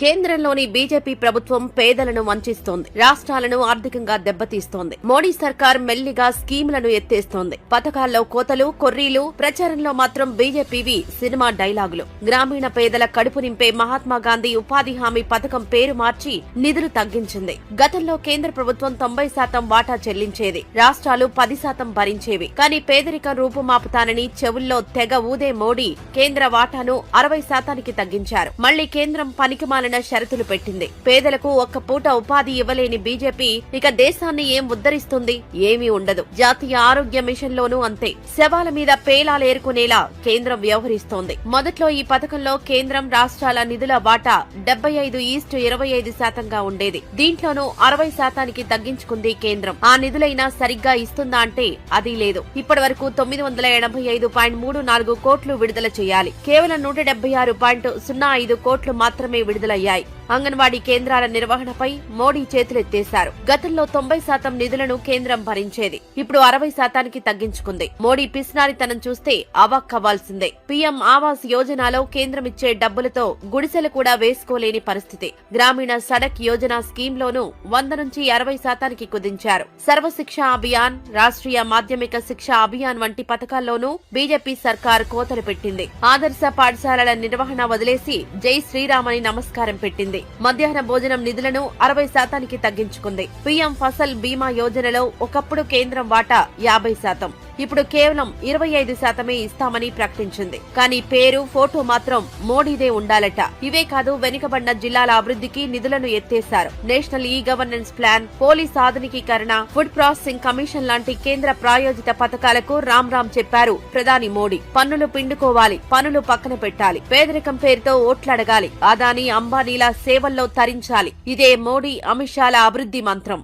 కేంద్రంలోని బీజేపీ ప్రభుత్వం పేదలను వంచిస్తోంది. రాష్ట్రాలను ఆర్థికంగా దెబ్బతీస్తోంది. మోడీ సర్కార్ మెల్లిగా స్కీములను ఎత్తేస్తోంది. పథకాల్లో కోతలు కొర్రీలు ప్రచారంలో మాత్రం బీజేపీవి సినిమా డైలాగులు. గ్రామీణ పేదల కడుపు నింపే మహాత్మాగాంధీ ఉపాధి హామీ పథకం పేరు మార్చి నిధులు తగ్గించింది. గతంలో కేంద్ర ప్రభుత్వం తొంభై శాతం వాటా చెల్లించేది. రాష్ట్రాలు పది శాతం భరించేవి. కానీ పేదరికం రూపుమాపుతానని చెవుల్లో తెగ ఊదే మోడీ కేంద్ర వాటాను అరవై శాతానికి తగ్గించారు. మళ్ళీ కేంద్రం పనికిమాలిన షరతులు పెట్టింది. పేదలకు ఒక్క పూట ఉపాధి ఇవ్వలేని బీజేపీ ఇక దేశాన్ని ఏం ఉద్ధరిస్తుంది? ఏమీ ఉండదు. జాతీయ ఆరోగ్య మిషన్ లోనూ అంతే. శవాల మీద పేలాలేరుకునేలా కేంద్రం వ్యవహరిస్తోంది. మొదట్లో ఈ పథకంలో కేంద్రం రాష్ట్రాల నిధుల వాటా డెబ్బై ఐదు ఈస్ట్ ఇరవై ఐదు శాతంగా ఉండేది. దీంట్లోనూ అరవై శాతానికి తగ్గించుకుంది కేంద్రం. ఆ నిధులైనా సరిగ్గా ఇస్తుందా అంటే అది లేదు. ఇప్పటి వరకు తొమ్మిది వందల ఎనభై ఐదు పాయింట్ మూడు నాలుగు కోట్లు విడుదల చేయాలి. కేవలం నూట డెబ్బై ఆరు పాయింట్ సున్నా ఐదు కోట్లు మాత్రమే విడుదల విడుదలయ్యాయి అంగన్వాడీ కేంద్రాల నిర్వహణపై మోడీ చేతులెత్తేశారు. గతంలో తొంభై శాతం నిధులను కేంద్రం భరించేది. ఇప్పుడు అరవై శాతానికి తగ్గించుకుంది. మోడీ పిసినారితనం చూస్తే అవాక్కవ్వాల్సిందే. పీఎం ఆవాస్ యోజనలో కేంద్రం ఇచ్చే డబ్బులతో గుడిసెలు కూడా వేసుకోలేని పరిస్థితి. గ్రామీణ సడక్ యోజన స్కీమ్ లోనూ వంద నుంచి అరవై శాతానికి కుదించారు. సర్వశిక్ష అభియాన్ రాష్ట్రీయ మాధ్యమిక శిక్ష అభియాన్ వంటి పథకాల్లోనూ బీజేపీ సర్కార్ కోతలు పెట్టింది. ఆదర్శ పాఠశాలల నిర్వహణ వదిలేసి జై శ్రీరామని నమస్కారం పెట్టింది. మధ్యాహ్న భోజనం నిధులను అరవై శాతానికి తగ్గించుకుంది. పీఎం ఫసల్ బీమా యోజనలో ఒకప్పుడు కేంద్రం వాటా యాభై శాతం. ఇప్పుడు కేవలం ఇరవై ఐదు శాతమే ఇస్తామని ప్రకటించింది. కానీ పేరు ఫోటో మాత్రం మోడీదే ఉండాలట. ఇవే కాదు వెనుకబడిన జిల్లాల అభివృద్ధికి నిధులను ఎత్తేశారు. National e governance plan police ఆధునికీకరణ food processing commission లాంటి కేంద్ర ప్రాయోజిత పథకాలకు రామ్ రామ్ చెప్పారు ప్రధాని మోడీ. పన్నులు పిండుకోవాలి పనులు పక్కన పెట్టాలి. పేదరికం పేరుతో ఓట్లడగాలి. అదానీ అంబానీల సేవల్లో తరించాలి. ఇదే మోడీ అమిత్ షాల అభివృద్ధి మంత్రం.